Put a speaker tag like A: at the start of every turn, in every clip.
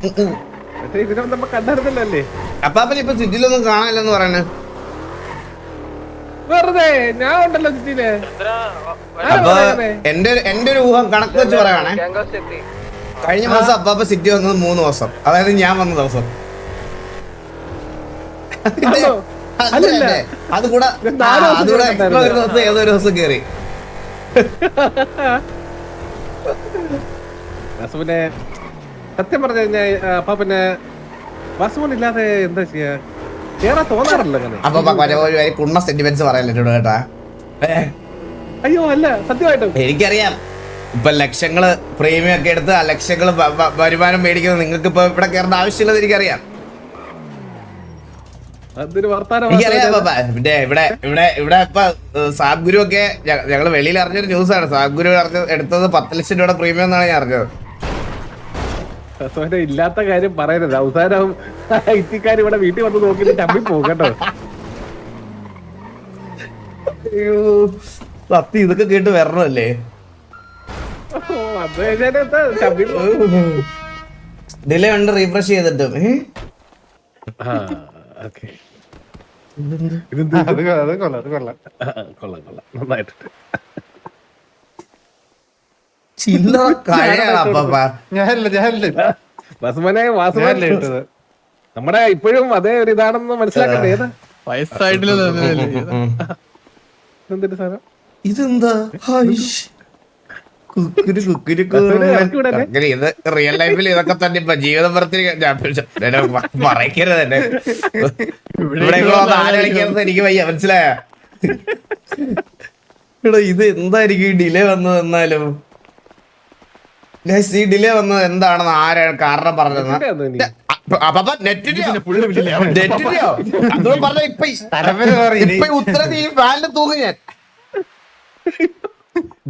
A: ഇപ്പൊ സിറ്റിയിലൊന്നും കാണാനില്ലെന്ന് പറയണ്.
B: വെറുതെ ഞാൻ ഉണ്ടല്ലോ സിറ്റിയിൽ
A: അപ്പൊ എന്റെ ഒരു- എന്റെ ഒരു ഊഹം കണക്ക് വെച്ച് പറയാണേ കഴിഞ്ഞ മാസം അപ്പാപ്പ സിറ്റി വന്നത് മൂന്ന് ദിവസം. അതായത് ഞാൻ വന്ന ദിവസം. അതുകൂടെ എക്സ്ട്രാ ഒരു ദിവസം ഏതോ ഒരു ദിവസം കേറി.
B: വാസുവിനെ സത്യം പറഞ്ഞു കഴിഞ്ഞാൽ അപ്പൊ പിന്നെ വാസുവിൻ ഇല്ലാതെ എന്താ ചെയ്യാ? കേറാൻ തോന്നാറില്ല അങ്ങനെ.
A: അപ്പൊ കുണ്ണ സെന്റിമെന്റ്സ് പറയാൻ എന്നോട് കേട്ടാ?
B: അയ്യോ അല്ല സത്യമായിട്ടും.
A: എനിക്കറിയാം. ഇപ്പൊ ലക്ഷങ്ങൾ പ്രീമിയം ഒക്കെ എടുത്ത് ആ ലക്ഷങ്ങൾ വ- വ- വരുമാനം മേടിക്കുന്നത് നിങ്ങൾക്ക് ഇപ്പൊ ഇവിടെ കയറേണ്ട ആവശ്യമില്ലെന്ന് എനിക്കറിയാം.
B: അതൊരു വർത്താനം
A: എനിക്കറിയാം പാപ്പ പിന്നെ ഇവിടെ ഇവിടെ ഇവിടെ ഇപ്പൊ ഏഹ്, സാബ് ഗുരു ഒക്കെ ഞങ്ങൾ ഞങ്ങൾ വെളിയിൽ അറിഞ്ഞൊരു ന്യൂസാണ് സാബ് ഗുരു അറിഞ്ഞ എടുത്തത് പത്ത് ലക്ഷം രൂപയുടെ പ്രീമിയം എന്നാണ് ഞാൻ അറിഞ്ഞത്.
B: വാസുവിനെ ഇല്ലാത്ത കാര്യം പറയരുത്. അവസാനം ഐറ്റിക്കാർ ഇവിടെ വീട്ടിൽ വന്ന് നോക്കിയിട്ട് ചമ്മി പോകും കേട്ടോ.
A: അയ്യോ സത്യം ഇതൊക്കെ കേട്ട് വരണല്ലേ? ഡിലേ ഉണ്ട് റീഫ്രഷ് ചെയ്തിട്ട്.
C: അത് കൊള്ളാം അത് കൊള്ളാം
B: കൊള്ളാം കൊള്ളാം. നന്നായിട്ടുണ്ട്.
A: ചില്ലറ കഴിയാണ് അപ്പാപ്പ
C: ഞാനല്ല ഞാനല്ല
B: വാസുമനെ വാസുമൻ
C: ഇട്ടത്.
B: നമ്മുടെ ഇപ്പോഴും അതേ ഒരു ഇതാണെന്ന് മനസ്സിലാക്കണ്ടേ? ഏതാ?
D: വയസ്സായിട്ടില്ല
B: സാധനം?
A: ഇതെന്താ. കുക്കുരു കുക്കുരു? അങ്ങനെ ഇത് റിയൽ ലൈഫിൽ ഇതൊക്കെ തന്നെ ഇപ്പൊ ജീവിതം പുറത്തിൽ മറയ്ക്കരുത് തന്നെ ഇവിടെ ആലോചിക്കരുത് എനിക്ക് വയ്യ മനസ്സിലായ? എടാ ഇത് എന്തായിരിക്കും ഡിലേ വന്നത് എന്നാലും ഈ ഡിലേ വന്നത് എന്താണെന്ന് ആരാണ് കാരണം പറഞ്ഞത് ഉത്തരം ഈ ഫാനിൽ തൂങ്ങി ഞാൻ.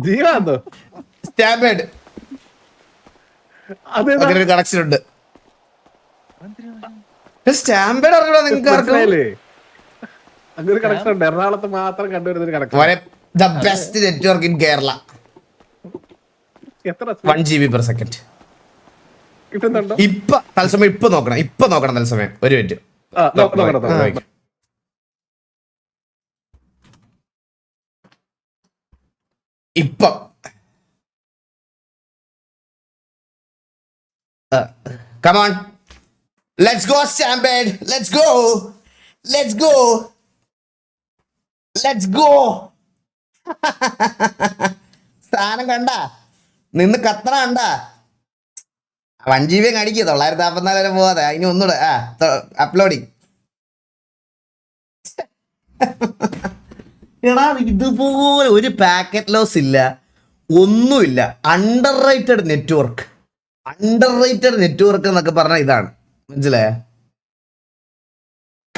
B: ജീവാന്തോ
A: സ്റ്റാമ്പേഡ് അങ്ങനെ ഒരു കണക്ഷൻ ഉണ്ട്. സ്റ്റാമ്പേഡ് അറിയണോ നിങ്ങൾക്ക്
B: അങ്ങനെ ഒരു കണക്ഷൻ ഉണ്ട്. എറണാകുളത്ത് മാത്രം കണ്ടുവരുന്ന ഒരു connection
A: the best network in Kerala one G B per second
B: കിട്ടുന്നുണ്ടോ
A: ഇപ്പൊ തത്സമയം ഇപ്പൊ നോക്കണം ഇപ്പൊ നോക്കണം തത്സമയം. ഒരു മിനിറ്റ്. ഇപ്പൊ. Come on let's go champion let's go let's go let's go സാധനം കണ്ട? നിന്ന് കത്തണണ്ട വൺ ജി ബി അടിക്കുക തൊള്ളായിരത്തി നാൽപ്പത്തിനാല് വരെ പോവാതെ. അതിന് ഒന്നുകൂടെ ആ അപ്ലോഡിങ് എടാ ഇതുപോലെ ഒരു പാക്കറ്റ് ലോസ് ഇല്ല. ഒന്നുമില്ല. Underrated network underrated network എന്നൊക്കെ പറഞ്ഞാൽ ഇതാണ്. മനസ്സിലായ?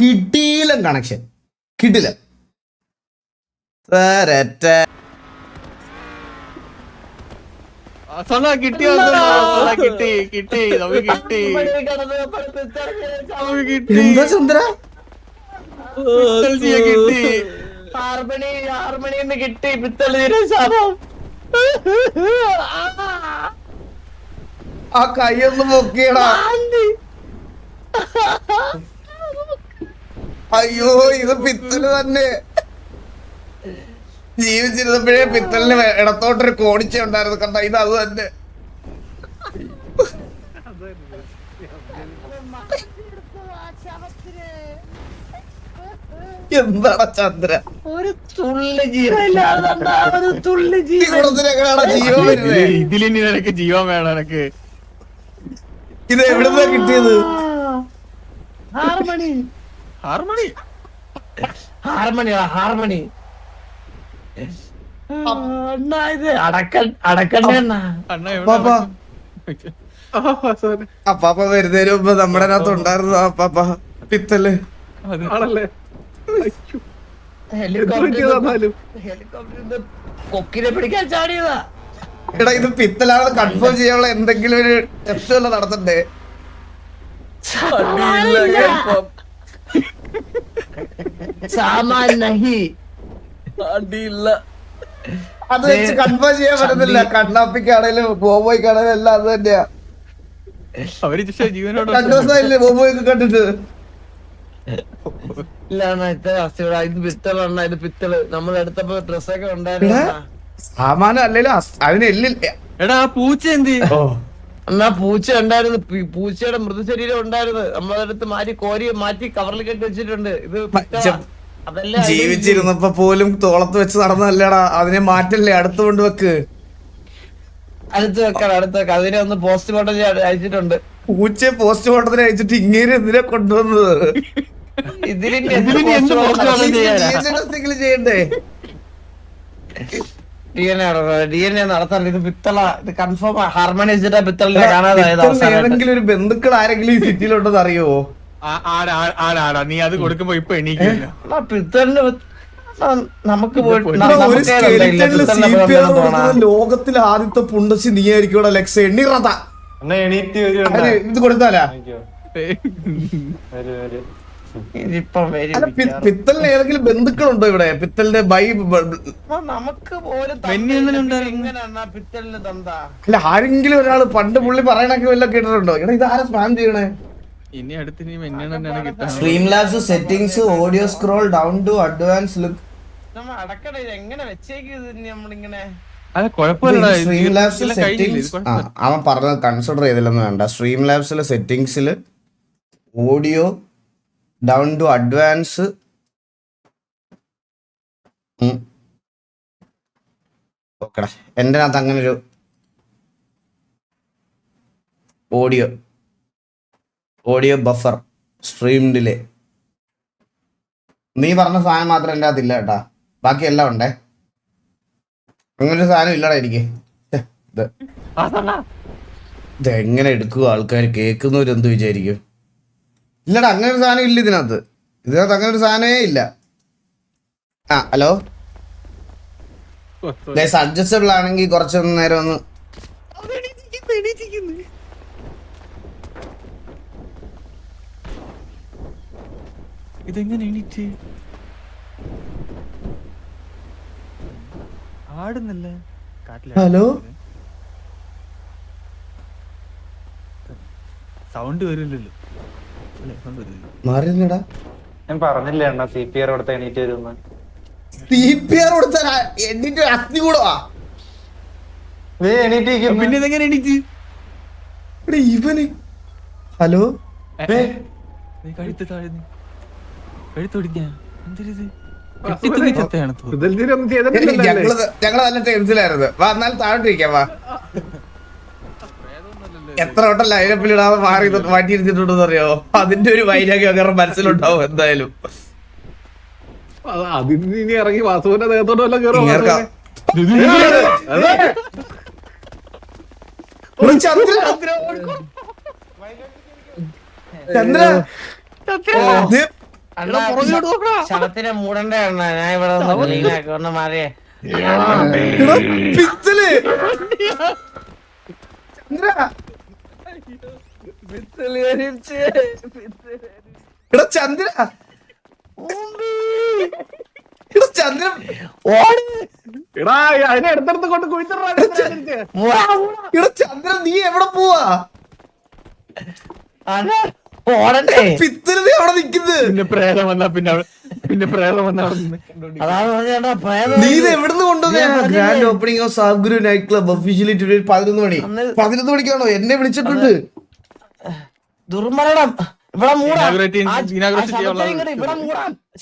A: കിട്ടിയിലും കണക്ഷൻ കിട്ടില്ല
D: കിട്ടി കിട്ടി കിട്ടി നമുക്ക് കിട്ടി. നമുക്ക് കിട്ടി.
A: എന്താ ചന്ദ്ര?
D: പിത്തൽ കിട്ടി.
E: ആറുമണി ആറുമണിന്ന് കിട്ടി പിത്തളിന് ശാപം
A: ആ കൈയൊന്ന് പൊക്കിയടാ. അയ്യോ ഇത് പിത്തൽ തന്നെ. ജീവിച്ചിരുന്നപ്പോഴേ പിത്തലിന് ഇടത്തോട്ടൊരു കോണിച്ച ഉണ്ടായിരുന്നു. കണ്ട ഇത് അത് തന്നെ. എന്താണ് ചന്ദ്ര?
E: ഒരു തുള്ളി ജീവനില്ലാതെ
D: ഇതിലിനി നിനക്ക് ജീവൻ വേണം എനക്ക്
A: ഇത് എവിടുന്നാ കിട്ടിയത്?
E: ഹാർമണി
D: ഹാർമണി
E: ഹാർമണിയാ ഹാർമണി
A: അപ്പാപ്പ വരുന്നതിന് മുമ്പ് നമ്മുടെ അതിനകത്ത് ഉണ്ടായിരുന്നു അപ്പാപ്പ പിത്തൽ.
B: ആണല്ലേ?
E: കൊക്കിനെ പിടിക്കാൻ ചാടിയതാ.
A: എടാ ഇത് പിത്തലാണെന്ന് കൺഫേം ചെയ്യാനുള്ള എന്തെങ്കിലും ഒരു ടെസ്റ്റ് വല്ല നടത്തണ്ടേ?
E: സാമാൻ നഹി.
A: അത് വെച്ച് കൺഫേം ചെയ്യാൻ പറ്റുന്നില്ല കണ്ണാപ്പിക്കാണേലും ബോബോയ്ക്കാണേലും എല്ലാം അത് തന്നെയാ.
D: അവർ ജീവനോട്
A: രണ്ടു ദിവസമായില്ലേ ബോബോയൊക്കെ കണ്ടിട്ട്? എടാ. സാമാനം അല്ലല്ലോ അസ്- അതിന് എല്ലില്ല
D: എടാ പൂച്ച എന്ത്?
A: ഓ.
E: അണ്ണാ പൂച്ച ഉണ്ടായിരുന്നു. പൂച്ചയുടെ മൃതശരീരം ഉണ്ടായിരുന്നു. നമ്മളടുത്ത് മാറ്റി കോരി മാറ്റി കവറിൽ കെട്ടി വെച്ചിട്ടുണ്ട്. ഇത്
A: ജീവിച്ചിരുന്നപ്പോ പോലും തോളത്ത് വെച്ച് നടന്നല്ലേടാ അതിനെ മാറ്റല്ലേ? അടുത്ത് കൊണ്ടുവെക്ക്.
E: അടുത്ത് വെക്കണം അടുത്ത് വെക്കാം. അതിനെ ഒന്ന് പോസ്റ്റ്മോർട്ടം അയച്ചിട്ടുണ്ട്.
A: പൂച്ചയെ പോസ്റ്റ്മോർട്ടത്തിന് അയച്ചിട്ട് ഇങ്ങനെ എന്തിനാ കൊണ്ടുവന്നത്? എന്തെങ്കിലും ചെയ്യണ്ടേ
E: D N A D N A നടത്താൻ ഇത് പിത്തള ഇത് കൺഫേം ഹാർമോണൈസ്ഡ് പിത്തളിനെ കാണാതായത്
A: ഇത്തരം ഏതെങ്കിലും ഒരു ബന്ധുക്കൾ ആരെങ്കിലും ഈ സിറ്റിയിലുണ്ടെന്ന് അറിയോ
D: ആടാ നീ അത് കൊടുക്കുമ്പോ ഇപ്പൊ എണീക്കില്ല.
E: പിത്തളിന്റെ നമുക്ക്
A: ലോകത്തിലെ ആദ്യത്തെ പുണ്ടശി നീ ആയിരിക്കും ലെക്സ്. എണ്ണിറത ഇത് കൊടുത്താലാ. പിത്തലിന് ഏതെങ്കിലും ബന്ധുക്കളുണ്ടോ ഇവിടെ? പിത്തലിന്റെ ബൈ
E: നമുക്ക്
A: അല്ല ആരെങ്കിലും ഒരാൾ പണ്ട് പുള്ളി പറയണൊക്കെ വല്ല കേട്ടിട്ടുണ്ടോ? എടാ ഇത് ആരാ സ്പാം ചെയ്യണേ?
D: ഇനി അടുത്ത് തന്നെയാണ് കിട്ടാൻ
A: stream labs settings audio scroll down to advance look
E: നമ്മ അടക്കട ഇത് എങ്ങനെ നമ്മളിങ്ങനെ?
D: അല്ല
A: സ്ട്രീം ലാബ്സിൽ സെറ്റിംഗ്സ് അവൻ പറഞ്ഞത് കൺസിഡർ ചെയ്തില്ലെന്ന് വേണ്ട. സ്ട്രീം ലാബ്സിലെ സെറ്റിംഗ്സിൽ ഓഡിയോ ഡൗൺ ടു അഡ്വാൻസ് ഓക്കെടാ എന്റെ അകത്ത് അങ്ങനെ ഒരു audio audio buffer stream delay നീ പറഞ്ഞ സാധനം മാത്രം എന്റെ അകത്തില്ല കേട്ടാ. ബാക്കി എല്ലാം ഉണ്ടേ. അങ്ങനൊരു സാധനം ഇല്ലടാ എനിക്ക്. ഇത്. എങ്ങനെ എടുക്കുക? ആൾക്കാർ കേൾക്കുന്നവരെന്ത് വിചാരിക്കും? ഇല്ലടാ അങ്ങനെ ഒരു സാധനം ഇല്ല ഇതിനകത്ത്. ഇതിനകത്ത് അങ്ങനെ ഒരു സാധനമേ ഇല്ല. ആ ഹലോ? അഡ്ജസ്റ്റബിൾ ആണെങ്കിൽ കുറച്ചൊന്ന് നേരം ഒന്ന്
D: ഇതെങ്ങനെ എണീറ്റ്? ആടുന്നില്ല?
A: ഹലോ?
D: സൗണ്ട് വരില്ലല്ലോ.
A: മാറിയില്ലടാ.
C: ഞാൻ പറഞ്ഞില്ലേ എണ്ണ സി പി ആർ കൊടുത്ത എണീറ്റ് വരുമെന്ന്.
A: സി പി ആർ കൊടുത്താൽ എണീറ്റ് അഗ്നി കൂടവാ
D: പിന്നെ ഇതെങ്ങനെ എണീറ്റ്?
A: എടാ ഇവന്. ഹലോ?
D: നീ കഴുത്ത് താഴ്ന്നു എന്തൊരിത്
A: ഞങ്ങൾ ഞങ്ങൾ നല്ല ടെൻസിലായിരുന്നു വാ എന്നാൽ താഴോട്ടിരിക്കാം വാ. എത്ര വട്ടം ലൈനപ്പിൽ ഇടാതെ മാറി മാറ്റിയിരുന്നിട്ടുണ്ടെന്ന് മാറ്റിയിരുത്തിട്ടുണ്ടെന്ന് അറിയോ? അതിന്റെ ഒരു വൈരാഗ്യം അങ്ങനെ മനസ്സിലുണ്ടാവും എന്തായാലും.
B: അത് അതിന് ഇനി ഇറങ്ങി വാസുവിന്റെ ദേഹത്തോട്ട് വല്ല
A: ഇങ്ങേർക്ക-
B: കയറും
A: ഒരു ചന്ദ്ര
E: ശവത്തിനെ മൂടണ്ട അണ്ണാ ഞാൻ ഇവിടെ ക്ലീൻ ആക്കി ഒന്ന് മാറിയേ.
A: എടാ, പിത്തൽ ചന്ദ്ര. എടാ ചന്ദ്ര. എടാ ചന്ദ്ര.
B: എടാ അതിനെ എടുത്തെടുത്ത് കൊണ്ട് കുഴിച്ചിടാ
A: എടാ ചന്ദ്ര നീ എവിടെ പോവാ?
E: ഓടണ്ടേ?
A: അവിടെ നിക്കുന്നത്
D: പിന്നെ പ്രേതം വന്നാ പിന്നെ അവിടെ പിന്നെ പ്രേതം വന്നാ അവിടെ നിന്ന്
E: അതാണ് പറഞ്ഞാ പ്രേതം
A: നീ ഇത് എവിടുന്ന് കൊണ്ടുവന്നേ grand opening of Sabguru night club officially today പതിനൊന്ന് മണി. പതിനൊന്ന് മണിക്കാണോ? എന്നെ വിളിച്ചിട്ടുണ്ട്.
E: ദുർമരണം. ഇവിടെ മൂടാം. ഇവിടെ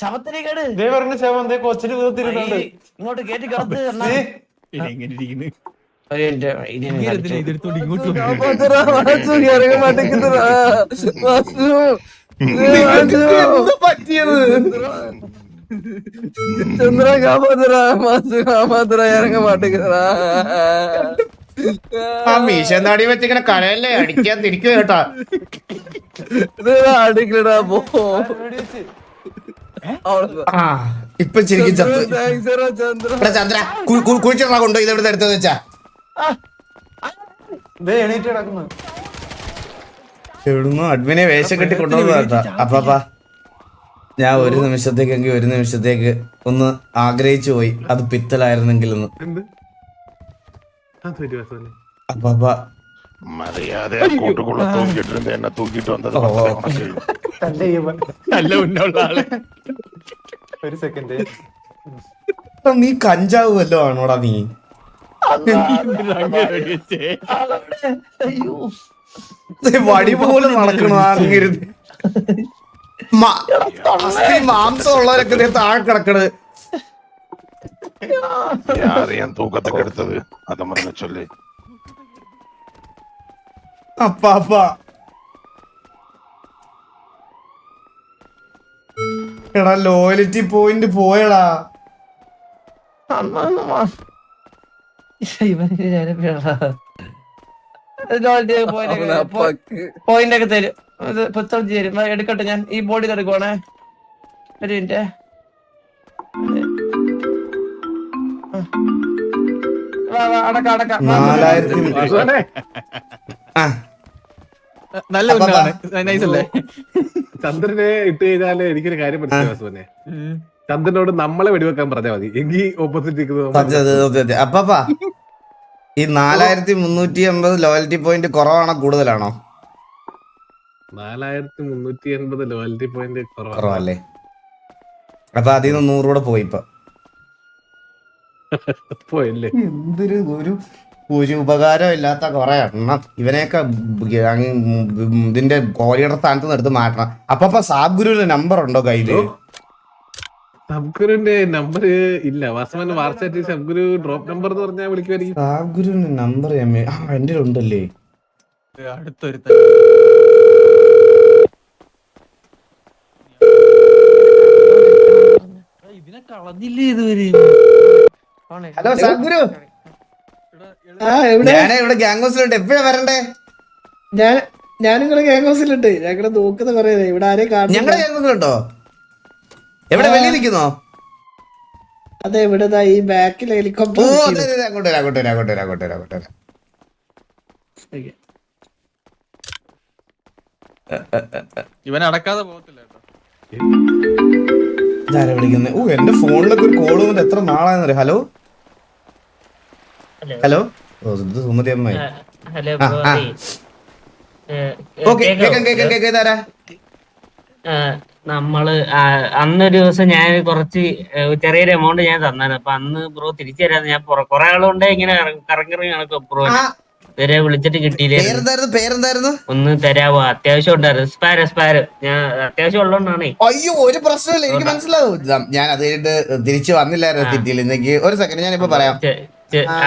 E: ശവത്തിനെ കേട്.
C: പറഞ്ഞ ശവം ദേ കൊച്ചിന് വീർത്തിരുന്നുണ്ട്
E: ഇങ്ങോട്ട് കേറ്റി കിടത്ത്.
D: എങ്ങനെ ഇരിക്കുന്നു?
F: ചന്ദ്ര കാപ്പാത്തറ മാസു കാപ്പാത്തറ ഇറങ്ങ മാട്ടേക്കുന്നതാ
A: ആ മീശ താടി വെച്ചിങ്ങനെ കരയല്ലേ? അടിക്കാൻ തിരിക്കുക കേട്ടാ.
F: അടിക്കടാ പോ.
A: ആ ഇപ്പൊ ശരിക്കും
F: താങ്ക്സ് ചന്ദ്ര.
A: ചന്ദ്ര കുഴിച്ചിട്ടാ കൊണ്ടോ ഇതെവിടെ എവിടെ എടുത്തത് വെച്ചാ?
C: എണീറ്റ് കിടക്കുന്നു.
A: എവിടുന്നോ അഡ്മിനെ വേഷം കെട്ടി കൊണ്ടുവന്നതാ. അപ്പാപ്പാ ഞാൻ ഒരു നിമിഷത്തേക്കെങ്കിൽ ഒരു നിമിഷത്തേക്ക് ഒന്ന് ആഗ്രഹിച്ചു പോയി. അത് പിത്തലായിരുന്നെങ്കിൽ
B: ഒന്ന്
A: അപ്പാപ്പാ
G: മറിയാതെ കൂട്ടുകുള്ള തൂക്കിയിട്ടിരുന്ന്. എന്നെ വന്നത്
D: നല്ല ഉന്നുള്ള ആൾ.
C: ഒരു സെക്കൻഡ്
A: നീ കഞ്ചാവ് വല്ലോ ആണോടാ നീ
D: അങ്ങനെ വെടിവെച്ചേ.
E: അയ്യോ
A: ദേ വടി പോലെ നടക്കണു ആർക്കരുത് മാംസം ഉള്ളവരൊക്കെ താഴെ കിടക്കണത്
G: അറിയാൻ തൂക്കത്തൊക്കെ എടുത്തത് അതമ്മ ചൊല്ലേ അപ്പ
A: അപ്പ എടാ ലോയലിറ്റി പോയിന്റ് പോയടാ.
E: അമ്മ പോയിന്റ് ഒക്കെ തരും ഇത് പുത്തഞ്ച് തരും എടുക്കട്ടെ ഞാൻ ഈ ബോഡി എടുക്കുവാണേ ഒരു മിനിറ്റ് അടക്കാം അടക്കാം
D: നല്ല നൈസല്ലേ നൈസ് അല്ലേ
B: ചന്ദ്രനെ ഇട്ട് കഴിഞ്ഞാൽ എനിക്കൊരു കാര്യം മനസ്സിലായി ചന്ദ്രനോട് നമ്മളെ വെടിവെക്കാൻ പറഞ്ഞാൽ മതി. എങ്കിൽ ഓപ്പോസിറ്റ്
A: അപ്പാ ഈ നാലായിരത്തി മുന്നൂറ്റി എൺപത് ലോയൽറ്റി പോയിന്റ് കുറവാണോ കൂടുതലാണോ?
B: നാലായിരത്തി മുന്നൂറ്റി എൺപത് ലോയൽറ്റി പോയിന്റ് കുറവാണ്
A: കുറവല്ലേ? അപ്പൊ അതിൽ നിന്ന് നൂറ് കൂടെ പോയി ഇപ്പൊ.
B: പോയല്ലേ?
A: എന്തൊരു ഒരു ഒരു ഉപകാരം ഇല്ലാത്ത കുറെ എണ്ണം. ഇവനെയൊക്കെ ഇതിന്റെ കോരിയുടെ സ്ഥാനത്ത് നിന്ന് എടുത്ത് മാറ്റണം. അപ്പൊ സാബ് ഗുരുവിന്റെ നമ്പർ ഉണ്ടോ കയ്യിൽ?
B: സബ്ഗുരുവിന്റെ നമ്പർ ഇല്ല. വാസവന്റെ വാർച്ചാറ്റ് സബ്ഗുരു ഡ്രോപ്പ് നമ്പർ എന്ന് പറഞ്ഞാൽ വിളിക്കുമായിരിക്കും
A: നമ്പർ എന്റെ ഉണ്ടല്ലേ?
D: അടുത്തൊരു ഇതിനെ കളഞ്ഞില്ലേ ഇതുവരെ
A: ഹലോ സാബ് ഗുരു
H: എവിടെ?
A: ഞാനേ ഇവിടെ ഗ്യാങ് ഹൗസിലുണ്ട് എപ്പോഴാ വരണ്ടേ?
H: ഞാൻ ഞാൻ നിങ്ങളെ ഗ്യാങ് ഹൗസിലുണ്ട് ഞങ്ങളെ നോക്കുന്ന പറയുന്നത് ഇവിടെ ആരെയും
A: ഞങ്ങളുടെ
H: കാണുന്നില്ല.
A: ഗ്യാങ് ഹൗസിലുണ്ടോ എവിടെ. വെളിയിൽ നിൽക്കുന്നോ
H: അതെ ഇവിടെ ഈ ബാക്കിൽ ഹെലികോപ്റ്റർ
A: ഓ അതെ, അതെ, അങ്ങോട്ട് വരാം അങ്ങോട്ട് വരാം അങ്ങോട്ട് വരാം അങ്ങോട്ട് വരാം അങ്ങോട്ട് വരാം.
D: ഇവൻ അടക്കാതെ പോകത്തില്ല
A: ഇതാരാ വിളിക്കുന്നത്? ഓ എന്റെ ഫോണിലൊക്കെ ഒരു കോൾ വന്നിട്ട് എത്ര നാളായെന്നറിയ ഹലോ? ഹലോ. ഓ ഇത് സുമതി അമ്മ
I: ഹലോ
A: ഓക്കെ കേക്കാം? കേക്കാം കേക്കാം ഇതാരാ?
I: നമ്മൾ അന്നൊരു ദിവസം ഞാൻ കുറച്ച് ചെറിയൊരു എമൗണ്ട് ഞാൻ തന്നാണ്. അപ്പൊ അന്ന് ബ്രോ തിരിച്ചു തരാന്ന് ഞാൻ കൊറേ ആളുകൊണ്ട് ഇങ്ങനെ കറങ്ങി കറങ്ങിറങ്ങി നടക്കും ബ്രോ. ഇവരെ വിളിച്ചിട്ട് കിട്ടിയില്ലായിരുന്നു
A: പേരെന്തായിരുന്നു?
I: ഒന്ന് തരാവോ? അത്യാവശ്യം ഉണ്ടായിരുന്നു. സ്പാര സ്പാര ഞാൻ അത്യാവശ്യം ഉള്ളതുകൊണ്ടാണ്
A: അയ്യോ ഒരു പ്രശ്നമില്ല. എനിക്ക് മനസ്സിലാവും. ഞാൻ അത് കഴിഞ്ഞിട്ട് തിരിച്ചു വന്നില്ലായിരുന്നു കിട്ടിയില്ലെങ്കിൽ ഒരു സെക്കൻഡ് ഞാൻ ഇപ്പൊ പറയാം.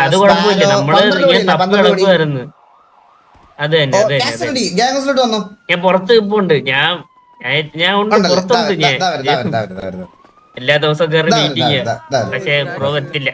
I: അത് കുഴപ്പമില്ല.
A: നമ്മൾ
I: ഞാൻ തപ്പ്. അത് തന്നെ അത് തന്നെ ഞാൻ പുറത്ത് ഇപ്പൊ ഉണ്ട് ഞാൻ- ഞാൻ ഉണ്ട് പുറത്തുണ്ട്. എല്ലാ ദിവസവും കയറി
A: പക്ഷേ
I: മീറ്റിംഗ് പ്രോ എത്തില്ല